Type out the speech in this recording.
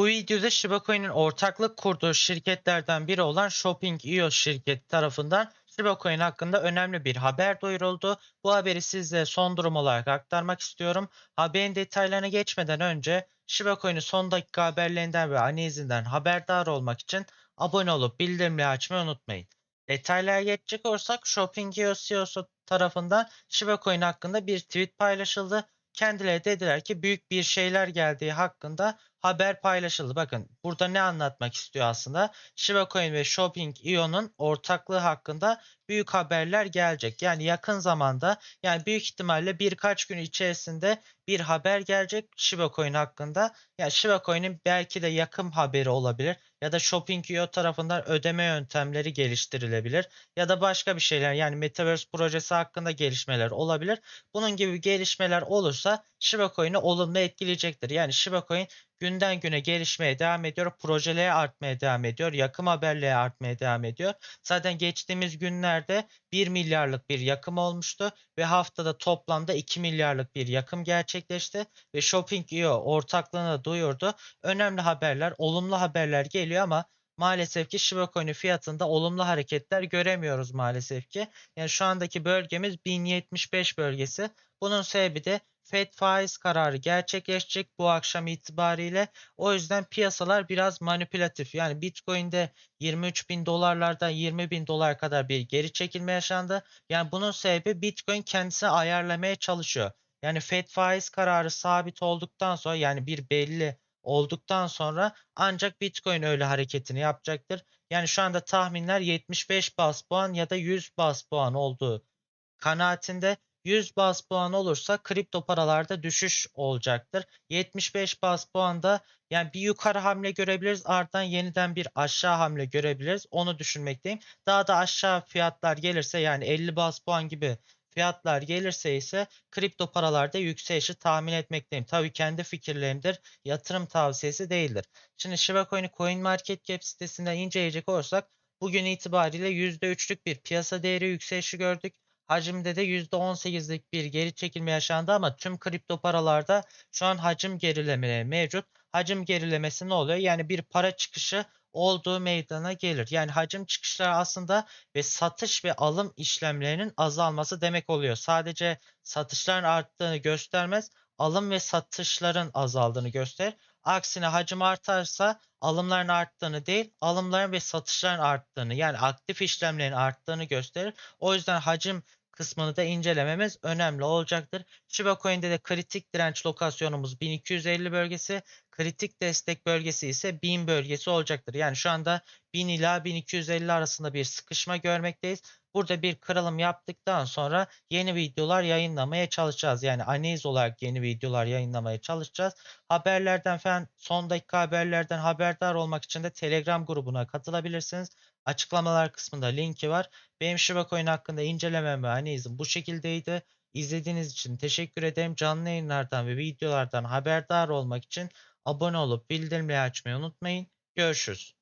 Bu videoda Shiba Coin'in ortaklık kurduğu şirketlerden biri olan Shopping.io şirketi tarafından Shiba Coin hakkında önemli bir haber duyuruldu. Bu haberi size son durum olarak aktarmak istiyorum. Haberin detaylarına geçmeden önce Shiba Coin'in son dakika haberlerinden ve analizinden haberdar olmak için abone olup bildirimleri açmayı unutmayın. Detaylara geçecek olursak Shopping.io CEO'su tarafından Shiba Coin hakkında bir tweet paylaşıldı. Kendileri dediler ki büyük bir şeyler geldiği hakkında haber paylaşıldı. Bakın burada ne anlatmak istiyor aslında? Shiba Coin ve Shopping.io'nun ortaklığı hakkında büyük haberler gelecek. Yani yakın zamanda yani büyük ihtimalle birkaç gün içerisinde bir haber gelecek Shiba Coin hakkında. Yani Shiba Coin'in belki de yakın haberi olabilir ya da Shopping.io tarafından ödeme yöntemleri geliştirilebilir ya da başka bir şeyler yani Metaverse projesi hakkında gelişmeler olabilir. Bunun gibi gelişmeler olursa Shiba Coin'i olumlu etkileyecektir. Yani Shiba Coin günden güne gelişmeye devam ediyor. Projeleri artmaya devam ediyor. Yakım haberleri artmaya devam ediyor. Zaten geçtiğimiz günlerde 1 milyarlık bir yakım olmuştu ve haftada toplamda 2 milyarlık bir yakım gerçekleşti ve Shopping.io ortaklığını duyurdu. Önemli haberler, olumlu haberler geliyor ama maalesef ki Shiba Coin'in fiyatında olumlu hareketler göremiyoruz maalesef ki. Yani şu andaki bölgemiz 1075 bölgesi. Bunun sebebi de Fed faiz kararı gerçekleşecek bu akşam itibariyle. O yüzden piyasalar biraz manipülatif. Yani Bitcoin'de 23 bin dolarlardan 20 bin dolar kadar bir geri çekilme yaşandı. Yani bunun sebebi Bitcoin kendisini ayarlamaya çalışıyor. Yani Fed faiz kararı sabit olduktan sonra yani bir belli olduktan sonra ancak Bitcoin öyle hareketini yapacaktır. Yani şu anda tahminler 75 bas puan ya da 100 bas puan olduğu kanaatinde 100 bas puan olursa kripto paralarda düşüş olacaktır. 75 bas puanda yani bir yukarı hamle görebiliriz ardından yeniden bir aşağı hamle görebiliriz. Onu düşünmekteyim. Daha da aşağı fiyatlar gelirse yani 50 bas puan gibi fiyatlar gelirse ise kripto paralarda yükselişi tahmin etmekteyim. Tabii kendi fikirlerimdir. Yatırım tavsiyesi değildir. Şimdi Shiba Coin'i CoinMarketCap sitesinden inceleyecek olursak bugün itibariyle %3'lük bir piyasa değeri yükselişi gördük. Hacimde de %18'lik bir geri çekilme yaşandı ama tüm kripto paralarda şu an hacim gerilemeleri mevcut. Hacim gerilemesi ne oluyor? Yani bir para çıkışı olduğu meydana gelir. Yani hacim çıkışları aslında ve satış ve alım işlemlerinin azalması demek oluyor. Sadece satışların arttığını göstermez, alım ve satışların azaldığını gösterir. Aksine hacim artarsa alımların arttığını değil, alımların ve satışların arttığını yani aktif işlemlerin arttığını gösterir. O yüzden hacim kısmını da incelememiz önemli olacaktır. Shiba Coin'de de kritik direnç lokasyonumuz 1250 bölgesi, kritik destek bölgesi ise 1000 bölgesi olacaktır. Yani şu anda 1000 ila 1250 arasında bir sıkışma görmekteyiz. Burada bir kırılım yaptıktan sonra yeni videolar yayınlamaya çalışacağız. Yani analiz olarak yeni videolar yayınlamaya çalışacağız. Haberlerden falan son dakika haberlerden haberdar olmak için de Telegram grubuna katılabilirsiniz. Açıklamalar kısmında linki var. Benim Shiba Coin hakkında incelemem ve analizim bu şekildeydi. İzlediğiniz için teşekkür ederim. Canlı yayınlardan ve videolardan haberdar olmak için abone olup bildirimleri açmayı unutmayın. Görüşürüz.